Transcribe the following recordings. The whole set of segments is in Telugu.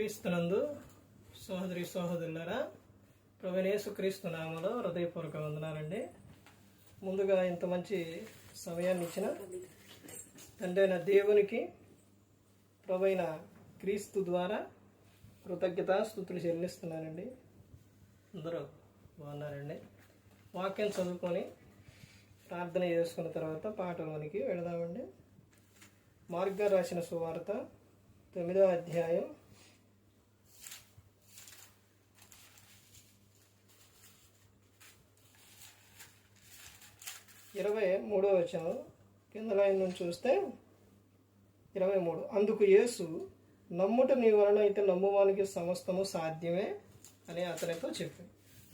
క్రీస్తునందు సోదరి సోదరులరా ప్రవీణేశు క్రీస్తు నామలో హృదయపూర్వక వందనాలండి. ముందుగా ఇంత మంచి సమయాన్ని ఇచ్చిన తండ్రైన దేవునికి ప్రవైన క్రీస్తు ద్వారా కృతజ్ఞత స్థుతులు చెల్లిస్తున్నానండి. అందరూ బాగున్నారండి. వాక్యం చదువుకొని ప్రార్థన చేసుకున్న తర్వాత పాటలోనికి వెళదామండి. మార్గ రాసిన సువార్త తొమ్మిదో అధ్యాయం ఇరవై మూడో వచనం కింద లైన్ నుంచి చూస్తే ఇరవై మూడు. అందుకు యేసు నమ్ముట నీ వలన అయితే నమ్మువానికి సమస్తము సాధ్యమే అని అతనితో చెప్పి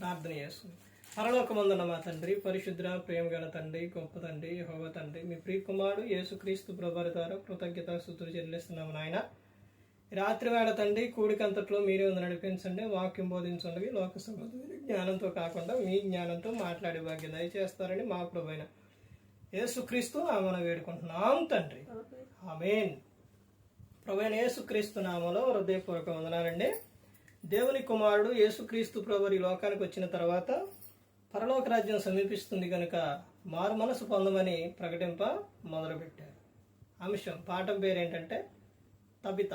ప్రార్థన చేస్తుంది. పరలోకమందున్న మా తండ్రి పరిశుద్ర ప్రేమ గల తండ్రి గొప్ప తండ్రి హోవ తండ్రి మీ ప్రియకుమారుడు యేసుక్రీస్తు ప్రభారి ద్వారా కృతజ్ఞత స్థుతులు చెల్లిస్తున్నాము నాయన. రాత్రి వేళ తండ్రి కూడికంతట్లో మీరే ఉంది నడిపించండి వాక్యం బోధించండి లోక సమాధానం జ్ఞానంతో కాకుండా మీ జ్ఞానంతో మాట్లాడే భాగ్యం దయచేస్తారని మా ప్రభైన యేసుక్రీస్తు ఆమెను వేడుకుంటున్నాం తండ్రి. ఆమెన్. ప్రభైన యేసుక్రీస్తు నామలో హృదయపూర్వక వందనాలండి. దేవుని కుమారుడు యేసుక్రీస్తు ప్రభు ఈ లోకానికి వచ్చిన తర్వాత పరలోక రాజ్యం సమీపిస్తుంది కనుక మారు మనసు పొందమని ప్రకటింప మొదలుపెట్టారు. అంశం పాఠం పేరేంటంటే తబిత.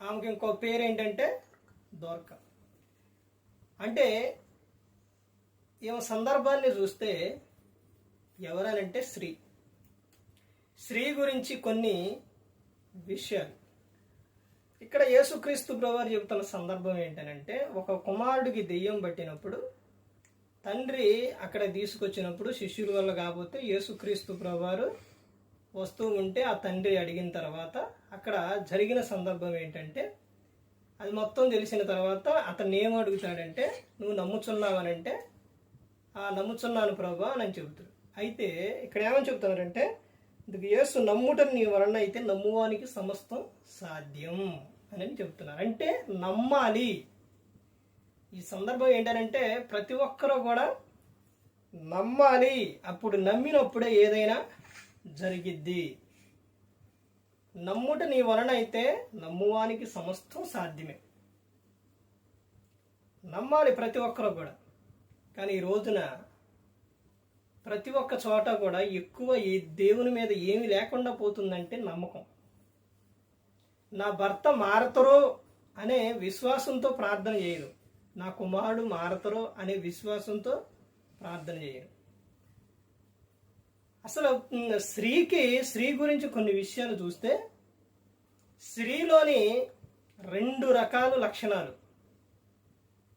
ఆమెకి ఇంకో పేరు ఏంటంటే దోర్క. అంటే ఈమె సందర్భాన్ని చూస్తే ఎవరనంటే స్త్రీ స్త్రీ గురించి కొన్ని విషయాలు. ఇక్కడ యేసుక్రీస్తు ప్రభువారు చెబుతున్న సందర్భం ఏంటనంటే ఒక కుమారుడికి దెయ్యం పట్టినప్పుడు తండ్రి అక్కడ తీసుకొచ్చినప్పుడు శిష్యుల వల్ల కాకపోతే యేసుక్రీస్తు ప్రభువారు వస్తూ ఉంటే ఆ తండ్రి అడిగిన తర్వాత అక్కడ జరిగిన సందర్భం ఏంటంటే అది మొత్తం తెలిసిన తర్వాత అతన్ని ఏం అడుగుతాడంటే నువ్వు నమ్ముచున్నావనంటే ఆ నమ్ముచున్నాను ప్రభా అని చెబుతాడు. అయితే ఇక్కడ ఏమని చెబుతున్నారంటే ఇందుకు యేసు నమ్ముటని నీ వలన అయితే నమ్మువానికి సమస్తం సాధ్యం అని చెబుతున్నారు. అంటే నమ్మాలి. ఈ సందర్భం ఏంటంటే ప్రతి ఒక్కరూ కూడా నమ్మాలి. అప్పుడు నమ్మినప్పుడే ఏదైనా జరిగిద్ది. నమ్ముట నీ వలనైతే అయితే నమ్మువానికి సమస్తం సాధ్యమే. నమ్మాలి ప్రతి ఒక్కరు కూడా. కానీ ఈ రోజున ప్రతి ఒక్క చోట కూడా ఎక్కువ ఈ దేవుని మీద ఏమి లేకుండా పోతుందంటే నమ్మకం. నా భర్త మారతరో అనే విశ్వాసంతో ప్రార్థన చేయరు నా కుమారుడు మారతరో అనే విశ్వాసంతో ప్రార్థన చేయరు అసలు స్త్రీకి స్త్రీ గురించి కొన్ని విషయాలు చూస్తే స్త్రీలోని రెండు రకాల లక్షణాలు.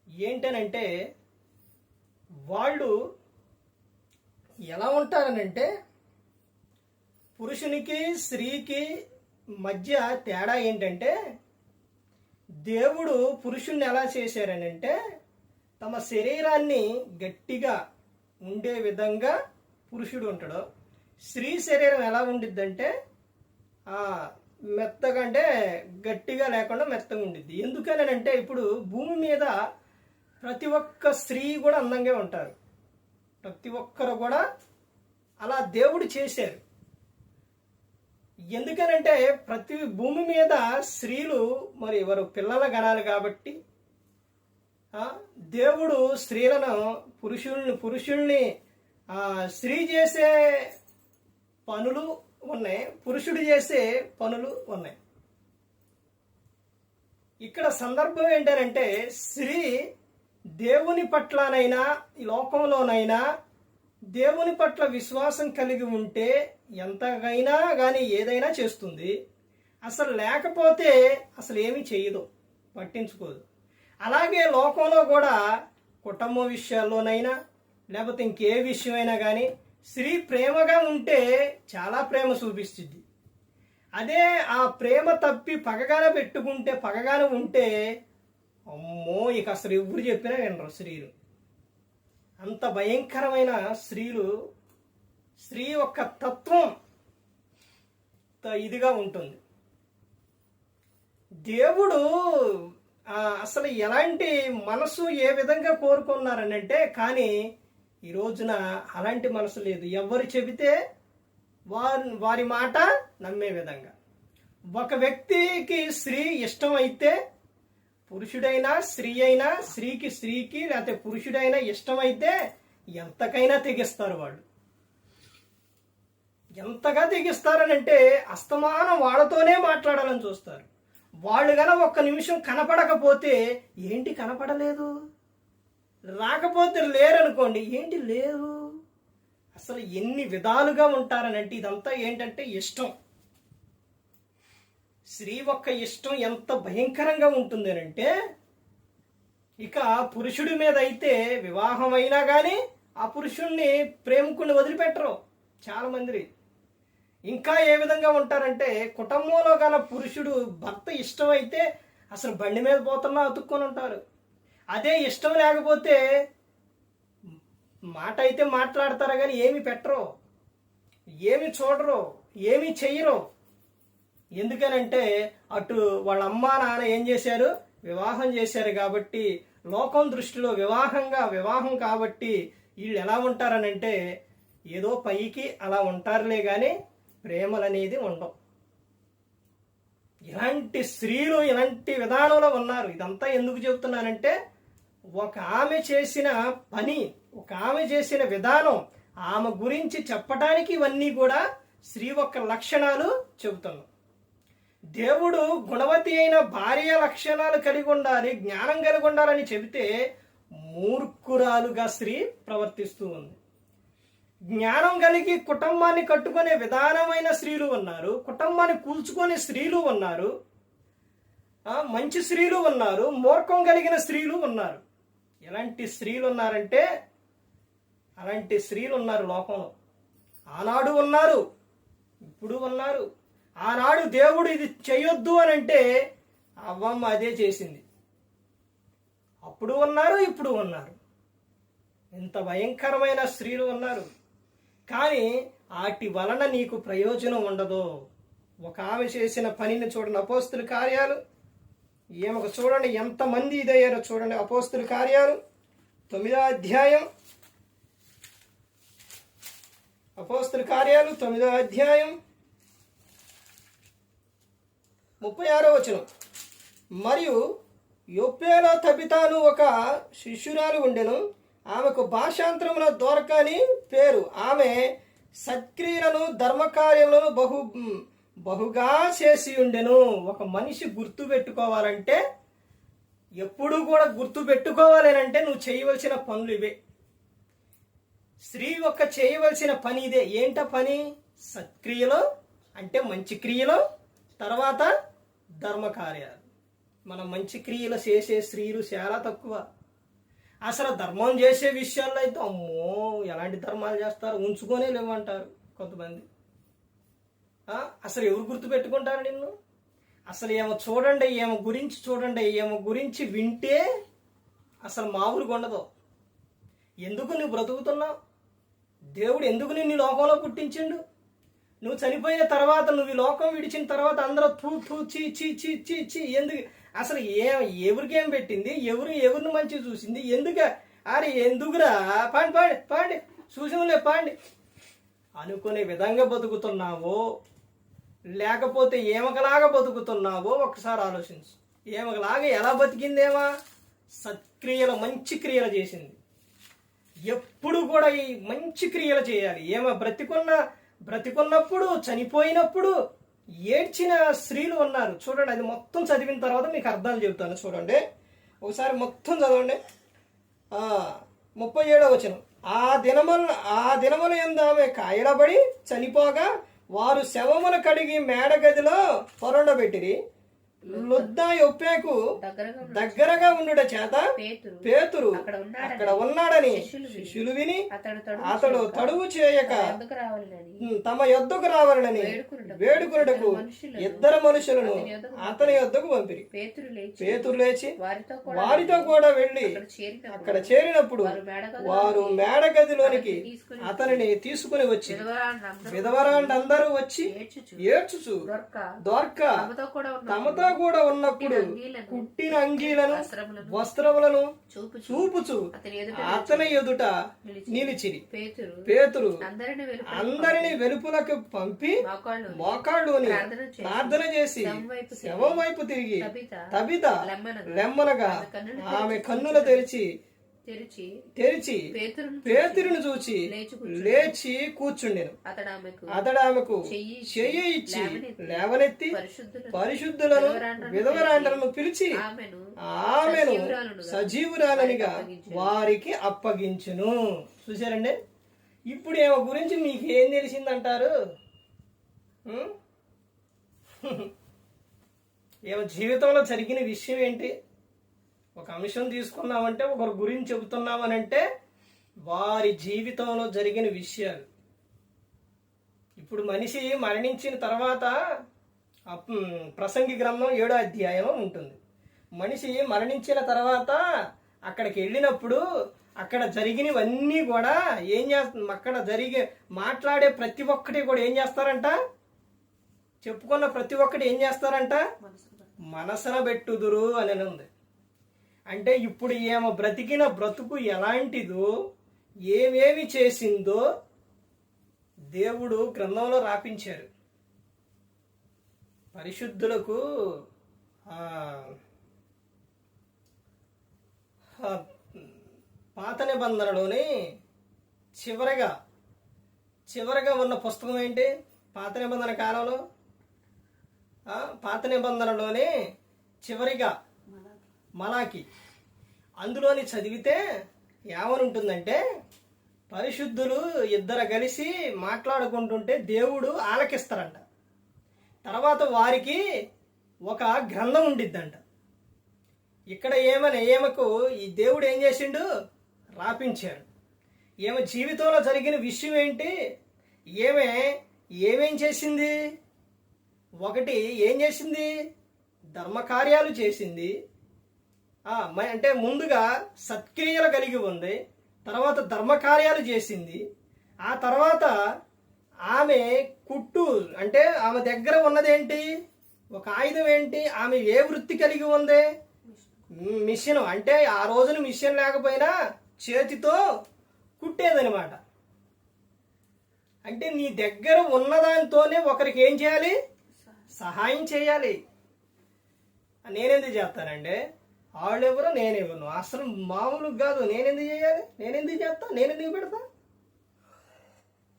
ఏంటనంటే వాళ్ళు ఎలా ఉంటారనంటే పురుషునికి స్త్రీకి మధ్య తేడా ఏంటంటే దేవుడు పురుషుణ్ణి ఎలా చేశారనంటే తమ శరీరాన్ని గట్టిగా ఉండే విధంగా పురుషుడు ఉంటాడు. స్త్రీ శరీరం ఎలా ఉండిద్దంటే ఆ, మెత్తగా అంటే గట్టిగా లేకుండా మెత్తగా ఉండిద్ది. ఎందుకనంటే ఇప్పుడు భూమి మీద ప్రతి ఒక్క స్త్రీ కూడా అందంగా ఉంటారు. ప్రతి ఒక్కరు కూడా అలా దేవుడు చేశారు. ఎందుకనంటే ప్రతి భూమి మీద స్త్రీలు మరి వారు పిల్లల గణాలు కాబట్టి దేవుడు స్త్రీలను పురుషుల్ని పురుషుల్ని స్త్రీ చేసే పనులు ఉన్నాయి. పురుషుడు చేసే పనులు ఉన్నాయి. ఇక్కడ సందర్భం ఏంటంటే స్త్రీ దేవుని పట్లనైనా లోకంలోనైనా దేవుని పట్ల విశ్వాసం కలిగి ఉంటే ఎంతకైనా కానీ ఏదైనా చేస్తుంది. అసలు లేకపోతే అసలు ఏమీ చేయదు. పట్టించుకోదు. అలాగే లోకంలో కూడా కుటుంబ విషయాల్లోనైనా లేకపోతే ఇంకే విషయమైనా కానీ స్త్రీ ప్రేమగా ఉంటే చాలా ప్రేమ చూపిస్తుంది. అదే ఆ ప్రేమ తప్పి పగగానే పెట్టుకుంటే పగగానే ఉంటే అమ్మో ఇక అసలు ఎవరు చెప్పినా వినరు స్త్రీలు. అంత భయంకరమైన స్త్రీలు స్త్రీ యొక్క తత్వం ఇదిగా ఉంటుంది. దేవుడు అసలు ఎలాంటి మనసు ఏ విధంగా కోరుకున్నారనంటే కానీ ఈ రోజున అలాంటి మనసు లేదు. ఎవరు చెబితే వారి వారి మాట నమ్మే విధంగా. ఒక వ్యక్తికి స్త్రీ ఇష్టం అయితే పురుషుడైనా స్త్రీ అయినా స్త్రీకి స్త్రీకి లేకపోతే పురుషుడైనా ఇష్టమైతే ఎంతకైనా తెగిస్తారు వాళ్ళు. ఎంతగా తెగిస్తారనంటే అస్తమానం వాళ్ళతోనే మాట్లాడాలని చూస్తారు. వాళ్ళు గన ఒక్క నిమిషం కనపడకపోతే ఏంటి కనపడలేదు? రాకపోతే లేరనుకోండి ఏంటి లేరు? అసలు ఎన్ని విధాలుగా ఉంటారనంటే ఇదంతా ఏంటంటే ఇష్టం. స్త్రీ ఒక్క ఇష్టం ఎంత భయంకరంగా ఉంటుంది అంటే ఇక పురుషుడి మీద అయితే వివాహం అయినా కానీ ఆ పురుషుణ్ణి ప్రేమకుని వదిలిపెట్టరు చాలా మంది ఇంకా ఏ విధంగా ఉంటారంటే కుటుంబంలో గల పురుషుడు భర్త ఇష్టం అయితే అసలు బండి మీద పోతున్నా అతుక్కొని ఉంటారు. అదే ఇష్టం లేకపోతే మాట అయితే మాట్లాడతారు కానీ ఏమి పెట్టరు. ఏమి చూడరు. ఏమి చెయ్యరు. ఎందుకనంటే అటు వాళ్ళ అమ్మా నాన్న ఏం చేశారు? వివాహం చేశారు కాబట్టి లోకం దృష్టిలో వివాహంగా వివాహం కాబట్టి వీళ్ళు ఎలా ఉంటారనంటే ఏదో పైకి అలా ఉంటారులే కానీ ప్రేమలు అనేది ఉండవు. ఇలాంటి స్త్రీలు ఇలాంటి విధానంలో ఉన్నారు. ఇదంతా ఎందుకు చెబుతున్నానంటే ఒక ఆమె చేసిన పని ఒక ఆమె చేసిన విధానం ఆమె గురించి చెప్పడానికి ఇవన్నీ కూడా స్త్రీ యొక్క లక్షణాలు చెబుతున్నాం. దేవుడు గుణవతి అయిన భార్య లక్షణాలు కలిగి ఉండాలి జ్ఞానం కలిగి ఉండాలని చెబితే మూర్ఖురాలుగా స్త్రీ ప్రవర్తిస్తూ ఉంది. జ్ఞానం కలిగి కుటుంబాన్ని కట్టుకునే విధానమైన స్త్రీలు ఉన్నారు కుటుంబాన్ని కూల్చుకునే స్త్రీలు ఉన్నారు మంచి స్త్రీలు ఉన్నారు మూర్ఖం కలిగిన స్త్రీలు ఉన్నారు. ఎలాంటి స్త్రీలు ఉన్నారంటే అలాంటి స్త్రీలు ఉన్నారు లోకంలో. ఆనాడు ఉన్నారు ఇప్పుడు ఉన్నారు. ఆనాడు దేవుడు ఇది చేయొద్దు అని అంటే అవ్వమ్మ అదే చేసింది. అప్పుడు ఉన్నారు ఇప్పుడు ఉన్నారు. ఇంత భయంకరమైన స్త్రీలు ఉన్నారు. కానీ వాటి వలన నీకు ప్రయోజనం ఉండదు. ఒక ఆమె చేసిన పనిని చూడండి అపోస్తుల కార్యాలు. ఈమెకు చూడండి ఎంతమంది ఇదయ్యారో చూడండి. అపోస్తుల కార్యాలు తొమ్మిదో అధ్యాయం. అపోస్తుల కార్యాలు తొమ్మిదో అధ్యాయం. ముప్పై ఆరో వచనం. మరియు యొప్పేలో తబితాను ఒక శిష్యురాలు ఉండెను. ఆమెకు భాషాంతరముల దొరకని పేరు. ఆమె సత్క్రియలను ధర్మకార్యములను బహు బహుగా చేసి ఉండెను. ఒక మనిషి గుర్తు పెట్టుకోవాలంటే ఎప్పుడూ కూడా గుర్తు పెట్టుకోవాలి అంటే నువ్వు చేయవలసిన పనులు ఇవే. స్త్రీ యొక్క చేయవలసిన పని ఇదే. ఏంట పని? సత్క్రియలో అంటే మంచి క్రియలో తర్వాత ధర్మ కార్యాలు మనం మంచి క్రియలు చేసే స్త్రీలు చాలా తక్కువ. అసలు ధర్మం చేసే విషయాల్లో అయితే అమ్మో ఎలాంటి ధర్మాలు చేస్తారు? ఉంచుకొనే లేవంటారు కొంతమంది. అసలు ఎవరు గుర్తుపెట్టుకుంటారు నిన్ను? అసలు ఏమో చూడండి ఏమో గురించి చూడండి ఏమో గురించి వింటే అసలు మామూలుగా ఉండదు. ఎందుకు నువ్వు బ్రతుకుతున్నావు? దేవుడు ఎందుకు నిన్ను లోకంలో పుట్టించిండు? నువ్వు చనిపోయిన తర్వాత నువ్వు ఈ లోకం విడిచిన తర్వాత అందరూ తూ తూ చీ చీ చీ చీ చీ ఎందుకు? అసలు ఏ ఎవరికేం పెట్టింది? ఎవరు ఎవరిని మంచి చూసింది? ఎందుక? అరే ఎందుకురా? పాండి పాండి పాండి చూసినలే పాండి. అనుకునే విధంగా బతుకుతున్నావో లేకపోతే ఏమకలాగా బతుకుతున్నావో ఒకసారి ఆలోచించు. ఏమకలాగా ఎలా బతికిందేమా? సత్క్రియలు మంచి క్రియలు చేసింది. ఎప్పుడు కూడా ఈ మంచి క్రియలు చేయాలి. ఏమో బ్రతికున్న బ్రతికున్నప్పుడు చనిపోయినప్పుడు ఏడ్చిన స్త్రీలు ఉన్నారు. చూడండి అది మొత్తం చదివిన తర్వాత మీకు అర్థాలు చెబుతాను. చూడండి. ఒకసారి మొత్తం చదవండి. ముప్పై ఏడవ వచనం. ఆ దినముల ఆ దినముల ఎందు ఆమె కాయడబడి చనిపోగా వారు శవమును కడిగి మేడ గదిలో పొరండబెట్టిరి. లుద్ద యొప్పేకు దగ్గరగా ఉండుట చేత పేతురు. అక్కడ ఉన్నాడని శిష్యులు విని. అతడు తడు అతడు తడువు చేయక తమ యొద్దకు రావాలని. వేడుకొనుటకు ఇద్దరు మనుషులను అతని యొద్దకు పంపిరి. పేతురు లేచి వారితో కూడా వెళ్ళి అక్కడ చేరినప్పుడు వారు మేడ గదిలోనికి అతనిని తీసుకుని వచ్చి విధవరాండందరూ వచ్చి ఏడ్చుచు. దొర్క తమతో కూడా కూడా ఉన్నప్పుడు కుట్టిన అంగీలను వస్త్రములను చూపుచు. అతని ఎదుట నిలిచిరి. పేతురు అందరిని వెలుపల అందరిని వెలుపులకు పంపి మోకాళ్ళు మోకాళ్ళుని ప్రార్థన చేసి శవం వైపు తిరిగి తబిత లెమ్మనగా ఆమె కన్నులు తెరిచి తెరిచి తెరిచి పేతురును చూచి లేచి కూర్చుండెను. అతడు ఆమెకు చెయ్యి ఇచ్చి లేవనెత్తి పరిశుద్ధులను విధవరాండ్రను పిలిచి ఆమెను ఆమెను సజీవురాలునుగా. వారికి అప్పగించును. చూసారండి ఇప్పుడు ఏమో గురించి మీకు ఏం తెలిసిందంటారు? ఏమో జీవితంలో జరిగిన విషయం ఏంటి? ఒక అంశం తీసుకున్నామంటే ఒకరి గురించి చెబుతున్నామనంటే వారి జీవితంలో జరిగిన విషయాలు. ఇప్పుడు మనిషి మరణించిన తర్వాత ప్రసంగి గ్రంథం ఏడో అధ్యాయం ఉంటుంది. మనిషి మరణించిన తర్వాత అక్కడికి వెళ్ళినప్పుడు అక్కడ జరిగినవన్నీ కూడా ఏం చేస్త అక్కడ జరిగే మాట్లాడే ప్రతి ఒక్కటి కూడా ఏం చేస్తారంట? చెప్పుకున్న ప్రతి ఒక్కటి ఏం చేస్తారంట? మనసున పెట్టుదురు అని ఉంది అంటే ఇప్పుడు ఏమో బ్రతికిన బ్రతుకు ఎలాంటిదో ఏమేమి చేసిందో దేవుడు గ్రంథంలో రాపించారు. పరిశుద్ధులకు పాత నిబంధనలోని చివరగా చివరగా ఉన్న పుస్తకం ఏంటి? పాత నిబంధన కాలంలో? పాత నిబంధనలోని చివరిగా మలాకి అందులోని చదివితే ఏమని ఉంటుందంటే పరిశుద్ధులు ఇద్దరు కలిసి మాట్లాడుకుంటుంటే దేవుడు ఆలకిస్తారంట. తర్వాత వారికి ఒక గ్రంథం ఉండిద్దంట. ఇక్కడ ఏమని ఏమకు ఈ దేవుడు ఏం చేసిండు? రాపించాడు. ఈమె జీవితంలో జరిగిన విషయం ఏంటి? ఈమె ఏమేం చేసింది? ఒకటి ఏం చేసింది? ధర్మకార్యాలు చేసింది. అంటే ముందుగా సత్క్రియలు కలిగి ఉంది తర్వాత ధర్మకార్యాలు చేసింది ఆ తర్వాత ఆమె కుట్టు అంటే ఆమె దగ్గర ఉన్నదేంటి ఒక ఆయుధం ఏంటి ఆమె ఏ వృత్తి కలిగి ఉంది? మిషన్ అంటే ఆ రోజున మిషన్ లేకపోయినా చేతితో కుట్టేదనమాట అంటే నీ దగ్గర ఉన్నదానితోనే ఒకరికి ఏం చేయాలి? సహాయం చేయాలి. నేనెందుకు చేస్తానండి వాళ్ళెవరో నేనెవరు అసలు మామూలు కాదు. నేనెందుకు చేయాలి? నేనెందుకు చేస్తా? నేనెందుకు పెడతా?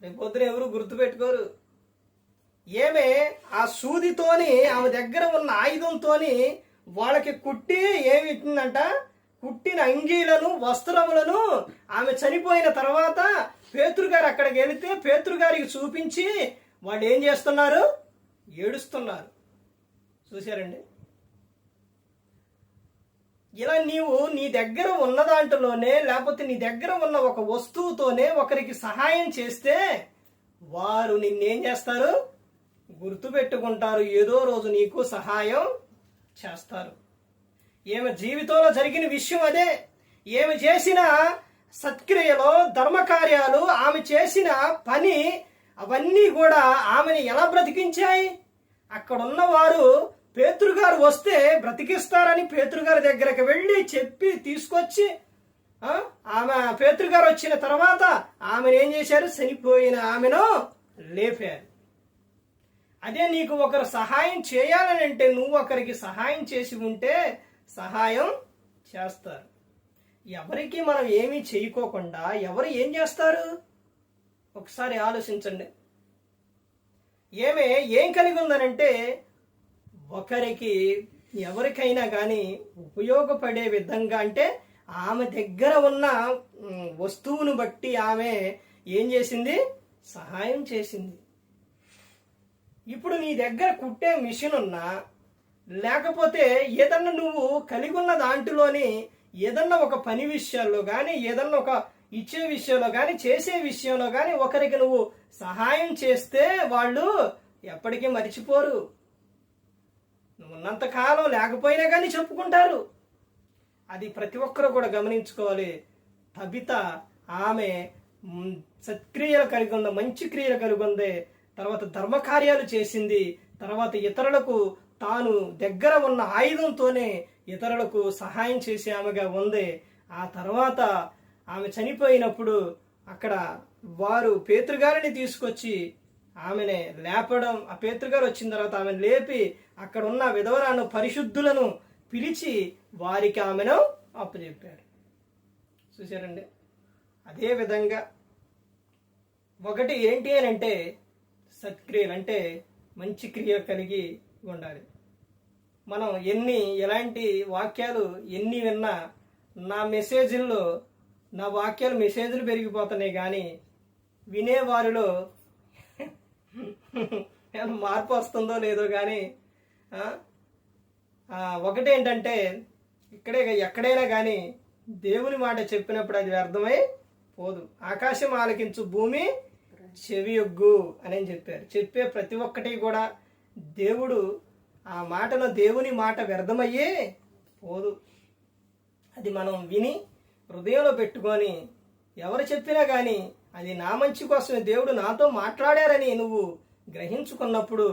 రేపు పొద్దున ఎవరు గుర్తుపెట్టుకోరు. ఏమే? ఆ సూదితోని ఆమె దగ్గర ఉన్న ఆయుధంతోని వాళ్ళకి కుట్టి ఏమి ఇచ్చిందంట? కుట్టిన అంగీలను వస్త్రములను ఆమె చనిపోయిన తర్వాత పేతురు గారు అక్కడికి వెళితే పేతురు గారికి చూపించి వాళ్ళు ఏం చేస్తున్నారు? ఏడుస్తున్నారు. చూశారండి? ఇలా నీవు నీ దగ్గర ఉన్న దాంట్లోనే లేకపోతే నీ దగ్గర ఉన్న ఒక వస్తువుతోనే ఒకరికి సహాయం చేస్తే వారు నిన్నేం చేస్తారు? గుర్తు పెట్టుకుంటారు ఏదో రోజు నీకు సహాయం చేస్తారు. ఏమి జీవితంలో జరిగిన విషయం అదే. ఏమి చేసిన సత్క్రియలో ధర్మకార్యాలు ఆమె చేసిన పని అవన్నీ కూడా ఆమెను ఎలా బ్రతికించాయి? అక్కడున్న వారు పేతురు గారు వస్తే బ్రతికిస్తారని పేతృగారి దగ్గరకు వెళ్ళి చెప్పి తీసుకొచ్చి ఆమె పేతృగారు వచ్చిన తర్వాత ఆమెను ఏం చేశారు? చనిపోయిన ఆమెను లేపారు. అదే నీకు ఒకరు సహాయం చేయాలని అంటే నువ్వు ఒకరికి సహాయం చేసి ఉంటే సహాయం చేస్తారు. ఎవరికి మనం ఏమీ చేయకోకుండా ఎవరు ఏం చేస్తారు? ఒకసారి ఆలోచించండి. ఏమే ఏం కలిగి ఉందనంటే ఒకరికి ఎవరికైనా కానీ ఉపయోగపడే విధంగా అంటే ఆమె దగ్గర ఉన్న వస్తువును బట్టి ఆమె ఏం చేసింది? సహాయం చేసింది. ఇప్పుడు నీ దగ్గర కుట్టే మిషన్ ఉన్నా లేకపోతే ఏదన్నా నువ్వు కలిగి ఉన్న దాంట్లోని ఏదన్నా ఒక పని విషయాల్లో కానీ ఏదన్నా ఒక ఇచ్చే విషయంలో కానీ చేసే విషయంలో కానీ ఒకరికి నువ్వు సహాయం చేస్తే వాళ్ళు ఎప్పటికీ మర్చిపోరు. నువ్వు లేకపోయినా కానీ చెప్పుకుంటారు. అది ప్రతి ఒక్కరూ కూడా గమనించుకోవాలి. తబిత ఆమె సత్క్రియలు కలిగి ఉంది మంచి క్రియలు కలిగి ఉంది తర్వాత ధర్మకార్యాలు చేసింది తర్వాత ఇతరులకు తాను దగ్గర ఉన్న ఆయుధంతోనే ఇతరులకు సహాయం చేసే ఆమెగా ఉంది. ఆ తర్వాత ఆమె చనిపోయినప్పుడు అక్కడ వారు పేతృగారిని తీసుకొచ్చి ఆమెనే లేపడం ఆ పేతృగారు వచ్చిన తర్వాత ఆమెను లేపి అక్కడ ఉన్న విధవరాను పరిశుద్ధులను పిలిచి వారికి ఆమెను అప్పచెప్పారు. చూశారండి? అదే విధంగా ఒకటి ఏంటి అని అంటే సత్క్రియలు అంటే మంచి క్రియ కలిగి ఉండాలి. మనం ఎన్ని ఎలాంటి వాక్యాలు ఎన్ని విన్నా నా మెసేజ్ల్లో నా వాక్యాలు మెసేజ్లు పెరిగిపోతున్నాయి కానీ వినేవారిలో మార్పు వస్తుందో లేదో కానీ ఒకటేంటంటే ఇక్కడే ఎక్కడైనా కానీ దేవుని మాట చెప్పినప్పుడు అది వ్యర్థమై పోదు. ఆకాశం ఆలకించు భూమి చెవియొగ్గు అని చెప్పారు. చెప్పే ప్రతి ఒక్కటి కూడా దేవుడు ఆ మాటలో దేవుని మాట వ్యర్థమయ్యే పోదు. అది మనం విని హృదయంలో పెట్టుకొని ఎవరు చెప్పినా కానీ అది నా మంచి కోసమే దేవుడు నాతో మాట్లాడారని నువ్వు గ్రహించుకున్నప్పుడు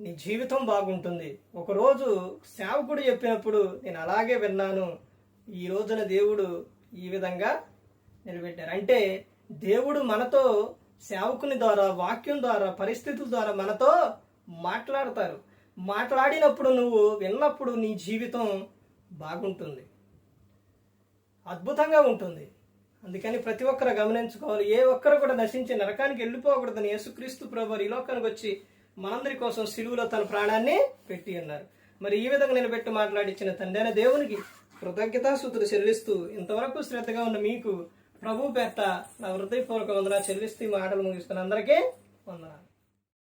నీ జీవితం బాగుంటుంది. ఒకరోజు సేవకుడు చెప్పినప్పుడు నేను అలాగే విన్నాను. ఈ రోజున దేవుడు ఈ విధంగా నిలబెట్టారు. అంటే దేవుడు మనతో సేవకుని ద్వారా వాక్యం ద్వారా పరిస్థితుల ద్వారా మనతో మాట్లాడతారు. మాట్లాడినప్పుడు నువ్వు విన్నప్పుడు నీ జీవితం బాగుంటుంది. అద్భుతంగా ఉంటుంది. అందుకని ప్రతి ఒక్కరు గమనించుకోవాలి. ఏ ఒక్కరు కూడా నశించి నరకానికి వెళ్ళిపోకూడదని యేసుక్రీస్తు ప్రభు ఈ లోకానికి వచ్చి మనందరి కోసం సిలువులో తన ప్రాణాన్ని పెట్టి ఉన్నారు మరి ఈ విధంగా నిలబెట్టి మాట్లాడించిన తండ్రి దేవునికి కృతజ్ఞతాసూతులు చెల్లిస్తూ ఇంతవరకు శ్రద్ధగా ఉన్న మీకు ప్రభు పేట నా హృదయపూర్వక వందన చెల్లిస్తూ ఈ మాటలు ముగిస్తున్న అందరికీ వందనాలు.